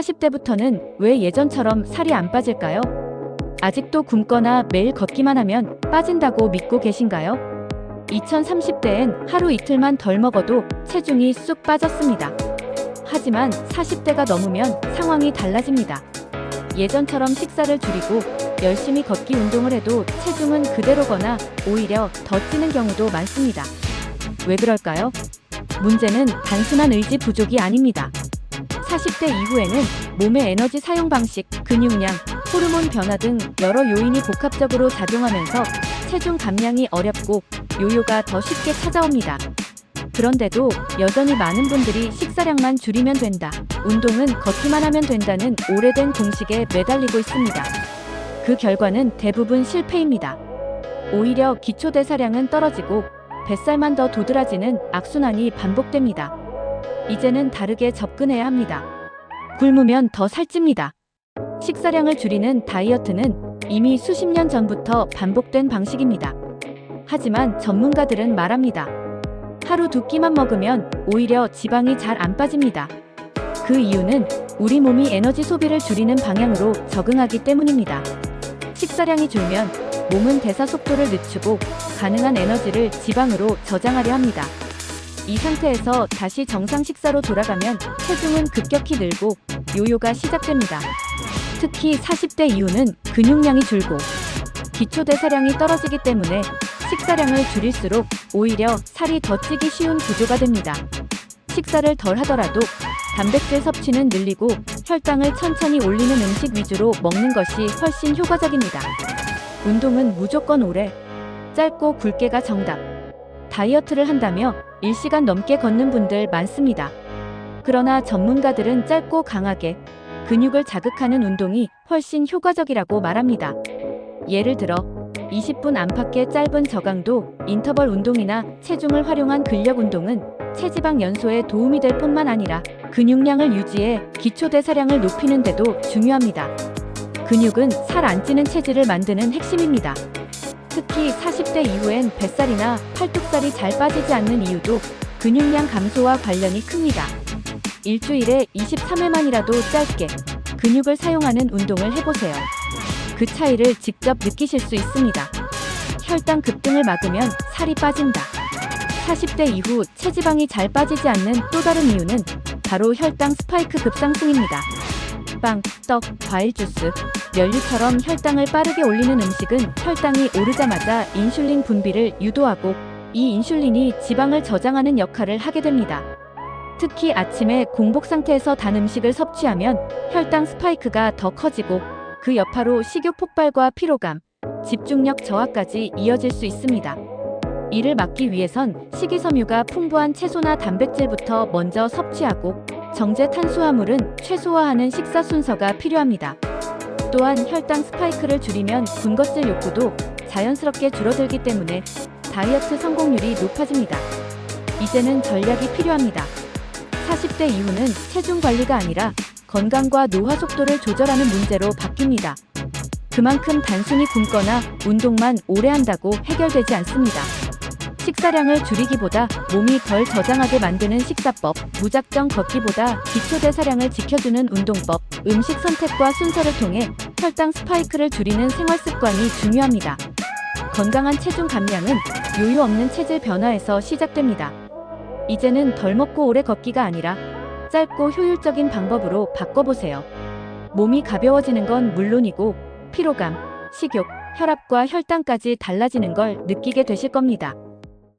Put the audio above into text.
40대부터는 왜 예전처럼 살이 안 빠질까요? 아직도 굶거나 매일 걷기만 하면 빠진다고 믿고 계신가요? 2030대엔 하루 이틀만 덜 먹어도 체중이 쑥 빠졌습니다. 하지만 40대가 넘으면 상황이 달라집니다. 예전처럼 식사를 줄이고 열심히 걷기 운동을 해도 체중은 그대로거나 오히려 더 찌는 경우도 많습니다. 왜 그럴까요? 문제는 단순한 의지 부족이 아닙니다. 40대 이후에는 몸의 에너지 사용 방식, 근육량, 호르몬 변화 등 여러 요인이 복합적으로 작용하면서 체중 감량이 어렵고 요요가 더 쉽게 찾아옵니다. 그런데도 여전히 많은 분들이 식사량만 줄이면 된다. 운동은 걷기만 하면 된다는 오래된 공식에 매달리고 있습니다. 그 결과는 대부분 실패입니다. 오히려 기초 대사량은 떨어지고 뱃살만 더 도드라지는 악순환이 반복됩니다. 이제는 다르게 접근해야 합니다. 굶으면 더 살찝니다. 식사량을 줄이는 다이어트는 이미 수십 년 전부터 반복된 방식입니다. 하지만 전문가들은 말합니다. 하루 두 끼만 먹으면 오히려 지방이 잘 안 빠집니다. 그 이유는 우리 몸이 에너지 소비를 줄이는 방향으로 적응하기 때문입니다. 식사량이 줄면 몸은 대사 속도를 늦추고 가능한 에너지를 지방으로 저장하려 합니다. 이 상태에서 다시 정상 식사로 돌아가면 체중은 급격히 늘고 요요가 시작됩니다. 특히 40대 이후는 근육량이 줄고 기초 대사량이 떨어지기 때문에 식사량을 줄일수록 오히려 살이 더 찌기 쉬운 구조가 됩니다. 식사를 덜 하더라도 단백질 섭취는 늘리고 혈당을 천천히 올리는 음식 위주로 먹는 것이 훨씬 효과적입니다. 운동은 무조건 오래, 짧고 굵게가 정답. 다이어트를 한다며 1시간 넘게 걷는 분들 많습니다. 그러나 전문가들은 짧고 강하게 근육을 자극하는 운동이 훨씬 효과적이라고 말합니다. 예를 들어 20분 안팎의 짧은 저강도 인터벌 운동이나 체중을 활용한 근력 운동은 체지방 연소에 도움이 될 뿐만 아니라 근육량을 유지해 기초 대사량을 높이는 데도 중요합니다. 근육은 살 안 찌는 체질을 만드는 핵심입니다. 특히 40대 이후엔 뱃살이나 팔뚝살이 잘 빠지지 않는 이유도 근육량 감소와 관련이 큽니다. 일주일에 23회만이라도 짧게 근육을 사용하는 운동을 해보세요. 그 차이를 직접 느끼실 수 있습니다. 혈당 급등을 막으면 살이 빠진다. 40대 이후 체지방이 잘 빠지지 않는 또 다른 이유는 바로 혈당 스파이크 급상승입니다. 빵, 떡, 과일 주스, 면류처럼 혈당을 빠르게 올리는 음식은 혈당이 오르자마자 인슐린 분비를 유도하고 이 인슐린이 지방을 저장하는 역할을 하게 됩니다. 특히 아침에 공복 상태에서 단 음식을 섭취하면 혈당 스파이크가 더 커지고 그 여파로 식욕 폭발과 피로감, 집중력 저하까지 이어질 수 있습니다. 이를 막기 위해선 식이섬유가 풍부한 채소나 단백질부터 먼저 섭취하고 정제 탄수화물은 최소화하는 식사 순서가 필요합니다. 또한 혈당 스파이크를 줄이면 군것질 욕구도 자연스럽게 줄어들기 때문에 다이어트 성공률이 높아집니다. 이제는 전략이 필요합니다. 40대 이후는 체중 관리가 아니라 건강과 노화 속도를 조절하는 문제로 바뀝니다. 그만큼 단순히 굶거나 운동만 오래 한다고 해결되지 않습니다. 식사량을 줄이기보다 몸이 덜 저장하게 만드는 식사법, 무작정 걷기보다 기초 대사량을 지켜주는 운동법, 음식 선택과 순서를 통해 혈당 스파이크를 줄이는 생활 습관이 중요합니다. 건강한 체중 감량은 요요 없는 체질 변화에서 시작됩니다. 이제는 덜 먹고 오래 걷기가 아니라 짧고 효율적인 방법으로 바꿔보세요. 몸이 가벼워지는 건 물론이고 피로감, 식욕, 혈압과 혈당까지 달라지는 걸 느끼게 되실 겁니다.